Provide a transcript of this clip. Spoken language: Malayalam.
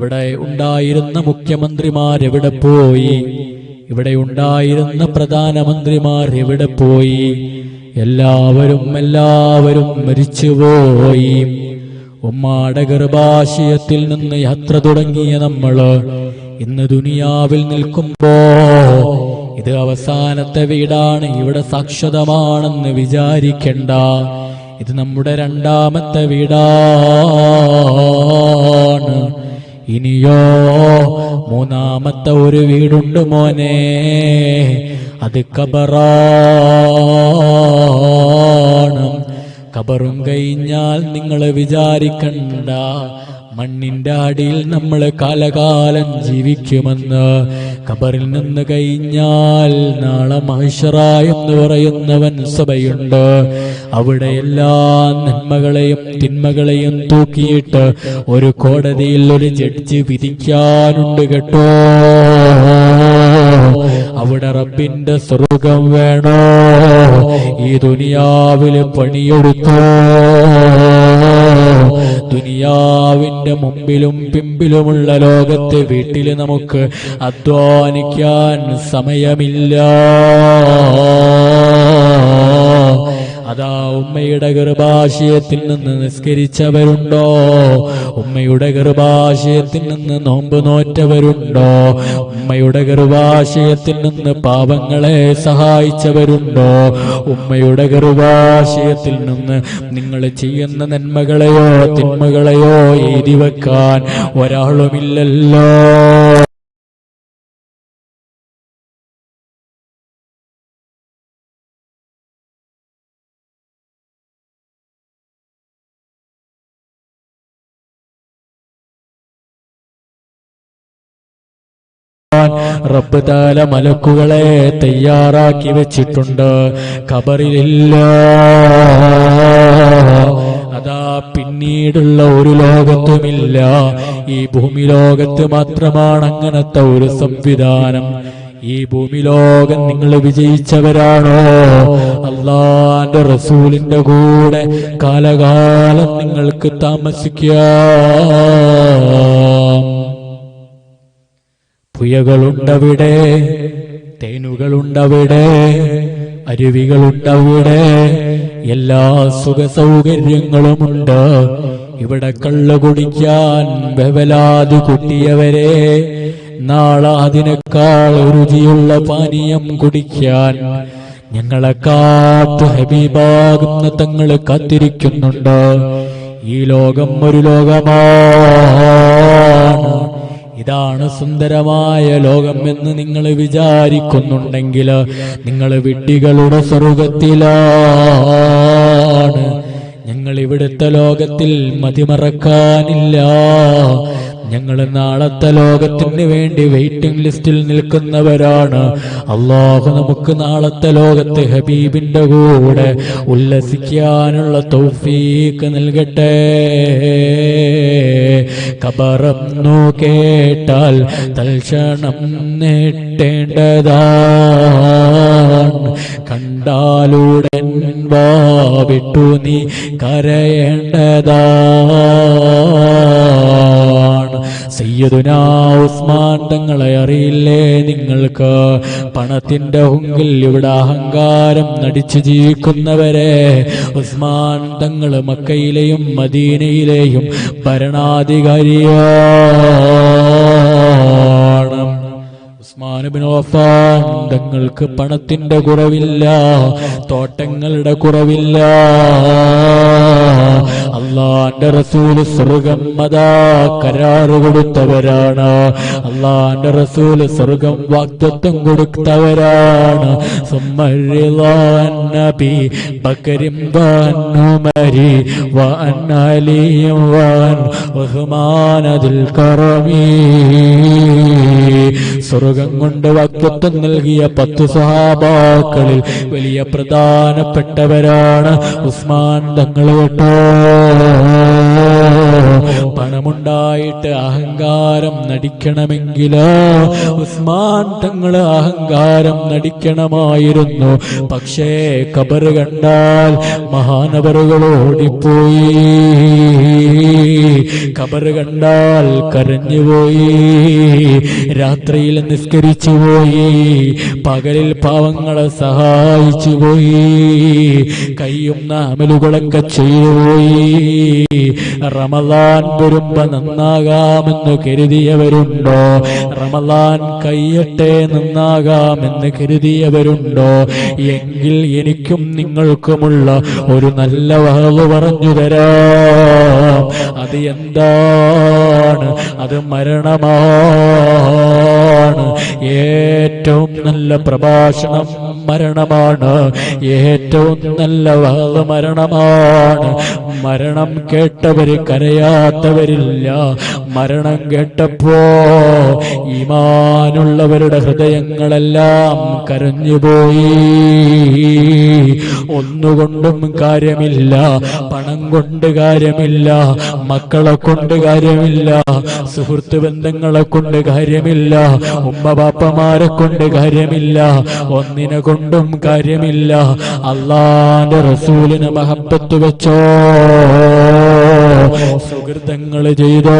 ഇവിടെ ഉണ്ടായിരുന്ന മുഖ്യമന്ത്രിമാർ എവിടെ പോയി? ഇവിടെ ഉണ്ടായിരുന്ന പ്രധാനമന്ത്രിമാർ എവിടെ പോയി? എല്ലാവരും എല്ലാവരും മരിച്ചുപോയി ഉമ്മാടെ ഗർഭാശയത്തിൽ നിന്ന് യാത്ര തുടങ്ങിയ നമ്മൾ ഇന്ന് ദുനിയാവിൽ നിൽക്കുമ്പോ ഇത് അവസാനത്തെ വീടാണ്. ഇവിടെ സാക്ഷതമാണെന്ന് വിചാരിക്കണ്ട. ഇത് നമ്മുടെ രണ്ടാമത്തെ വീടാണ്. ഇനിയോ മൂന്നാമത്തെ ഒരു വീടുണ്ട് മോനെ. അത് കബറാണ്. കബറും കഴിഞ്ഞാൽ നിങ്ങൾ വിചാരിക്കണ്ട. മണ്ണിന്റെ അടിയിൽ നമ്മൾ കാലകാലം ജീവിക്കുമെന്ന്. കബറിൽ നിന്ന് കഴിഞ്ഞാൽ നാളെ മഹിഷറ എന്ന് പറയുന്നവൻ സഭയുണ്ട്. അവിടെ എല്ലാ നന്മകളെയും തിന്മകളെയും തൂക്കിയിട്ട് ഒരു കോടതിയിൽ ഒരു ജഡ്ജി വിധിക്കാനുണ്ട് കേട്ടോ. അവിടെ റബ്ബിന്റെ സ്വർഗം വേണോ? ഈ ദുനിയാവിൽ പണിയെടുത്തോ? ദുനിയാവിന്റെ മുമ്പിലും പിമ്പിലുമുള്ള ലോകത്തെ വീട്ടിൽ നമുക്ക് അധ്വാനിക്കാൻ സമയമില്ല. അതാ ഉമ്മയുടെ ഗർഭാശയത്തിൽ നിന്ന് നിസ്കരിച്ചവരുണ്ടോ? ഉമ്മയുടെ ഗർഭാശയത്തിൽ നിന്ന് നോമ്പ് നോറ്റവരുണ്ടോ? ഉമ്മയുടെ ഗർഭാശയത്തിൽ നിന്ന് പാപങ്ങളെ സഹായിച്ചവരുണ്ടോ? ഉമ്മയുടെ ഗർഭാശയത്തിൽ നിന്ന് നിങ്ങൾ ചെയ്യുന്ന നന്മകളെയോ തിന്മകളെയോ എഴുതി വെക്കാൻ ഒരാളുമില്ലല്ലോ. റബ്ബ് താല മലക്കുകളെ തയ്യാറാക്കി വെച്ചിട്ടുണ്ട്. ഖബറിലില്ല. അതാ പിന്നീടുള്ള ഒരു ലോകത്തുമില്ല. ഈ ഭൂമി ലോകത്ത് മാത്രമാണ് അങ്ങനത്തെ ഒരു സംവിധാനം. ഈ ഭൂമി ലോകം നിങ്ങൾ വിജയിച്ചവരാണോ? അള്ളാന്റെ റസൂലിന്റെ കൂടെ കാലകാലം നിങ്ങൾക്ക് താമസിക്കാം. പുയകളുണ്ടവിടെ തേനുകളുണ്ടവിടെ അരുവികളുണ്ടവിടെ എല്ലാ സുഖ സൗകര്യങ്ങളുമുണ്ട് ഇവിടെ കള്ളു കുടിക്കാൻ വെവലാതി കുട്ടിയവരെ നാളെ അതിനേക്കാൾ രുചിയുള്ള പാനീയം കുടിക്കാൻ ഞങ്ങളെ കാത്തു ഹബീബാകുന്ന തങ്ങൾ കാത്തിരിക്കുന്നുണ്ട്. ഈ ലോകം ഒരു ലോകമാണ് ഇതാണ് സുന്ദരമായ ലോകം എന്ന് നിങ്ങൾ വിചാരിക്കുന്നുണ്ടെങ്കിൽ നിങ്ങൾ വിഡ്ഢികളുടെ സ്വർഗത്തിലാണ്. ഞങ്ങൾ ഇവിടുത്തെ ലോകത്തിൽ മതിമറക്കാനില്ല. ഞങ്ങൾ നാളത്തെ ലോകത്തിന് വേണ്ടി വെയിറ്റിംഗ് ലിസ്റ്റിൽ നിൽക്കുന്നവരാണ്. അള്ളാഹു നമുക്ക് നാളത്തെ ലോകത്ത് ഹബീബിന്റെ കൂടെ ഉല്ലസിക്കാനുള്ള തൗഫീക്ക് നൽകട്ടെ. കബറന്നു കേട്ടാൽ തൽക്ഷണം നേട്ടേണ്ടതാണ് കണ്ടാലുടൻ വാവിട്ടു നീ കരയേണ്ടതാണ്. സയ്യദുനാ ഉസ്മാൻ തങ്ങളെ അറിയില്ലേ? നിങ്ങൾക്ക് പണത്തിന്റെ ഉങ്കിൽ ഇവിടെ അഹങ്കാരം നടിച്ചു ജീവിക്കുന്നവരെ ഉസ്മാൻ തങ്ങൾ മക്കയിലെയും മദീനയിലെയും ഭരണാധികാരിയാണ് ഉസ്മാനുബിൻ വഫാൻ തങ്ങൾക്ക് പണത്തിന്റെ കുറവില്ല തോട്ടങ്ങളുടെ കുറവില്ല. അള്ളാന്റെ റസൂൽ സ്വർഗം മതാ കരാറ് കൊടുത്തവരാണ്. അള്ളാന്റെ റസൂൽ സ്വർഗം വാഗ്ദത്വം കൊടുത്തവരാണ്. നബി ബക്കരിം വാൻ വാൻ അലിയും ഉസ്മാനദിൽ കറമീ. സ്വർഗം കൊണ്ട് വാക്യത്വം നൽകിയ പത്ത് സഹാബാക്കളിൽ വലിയ പ്രധാനപ്പെട്ടവരാണ് ഉസ്മാൻ തങ്ങൾ കേട്ടോ. പണമുണ്ടായിട്ട് അഹങ്കാരം നടിക്കണമെങ്കിലോ? ഉസ്മാൻ തങ്ങൾ അഹങ്കാരം നടിക്കണമായിരുന്നു. പക്ഷേ കബർ കണ്ടാൽ മഹാനവറുകൾ ഓടിപ്പോയി. കബർ കണ്ടാൽ കരഞ്ഞുപോയി. രാത്രിയിൽ നിസ്കരിച്ചു പോയി പകലിൽ പാവങ്ങളെ സഹായിച്ചു പോയി കയ്യും നാമലുകളൊക്കെ ചെയ്തു പോയി റമലാൻ വരുമ്പോ നന്നാകാമെന്ന് കരുതിയവരുണ്ടോ? റമലാൻ കയ്യട്ടെ നന്നാകാമെന്ന് കരുതിയവരുണ്ടോ? എങ്കിൽ എനിക്കും നിങ്ങൾക്കുമുള്ള ഒരു നല്ല വഹവ് പറഞ്ഞു തരാം. അത് എന്താണ്? അത് മരണമാണ് ഏറ്റവും നല്ല പ്രഭാഷണം മരണമാണ്. ഏറ്റവും നല്ല വാവ് മരണമാണ്. മരണം കേട്ടവര് കരയാത്തവരില്ല. മരണം കേട്ടപ്പോ ഈമാനുള്ളവരുടെ ഹൃദയങ്ങളെല്ലാം കരഞ്ഞുപോയി. ഒന്നുകൊണ്ടും കാര്യമില്ല പണം കൊണ്ട് കാര്യമില്ല മക്കളെ കൊണ്ട് കാര്യമില്ല സുഹൃത്ത് ബന്ധങ്ങളെ കൊണ്ട് കാര്യമില്ല ഉമ്മ ബാപ്പമാരെ കൊണ്ട് കാര്യമില്ല ഒന്നിനെ കൊണ്ടും കാര്യമില്ല. അള്ളാന്റെ റസൂലിന് മഹബത്ത് വെച്ചോ. സുഹൃതങ്ങൾ ചെയ്തോ?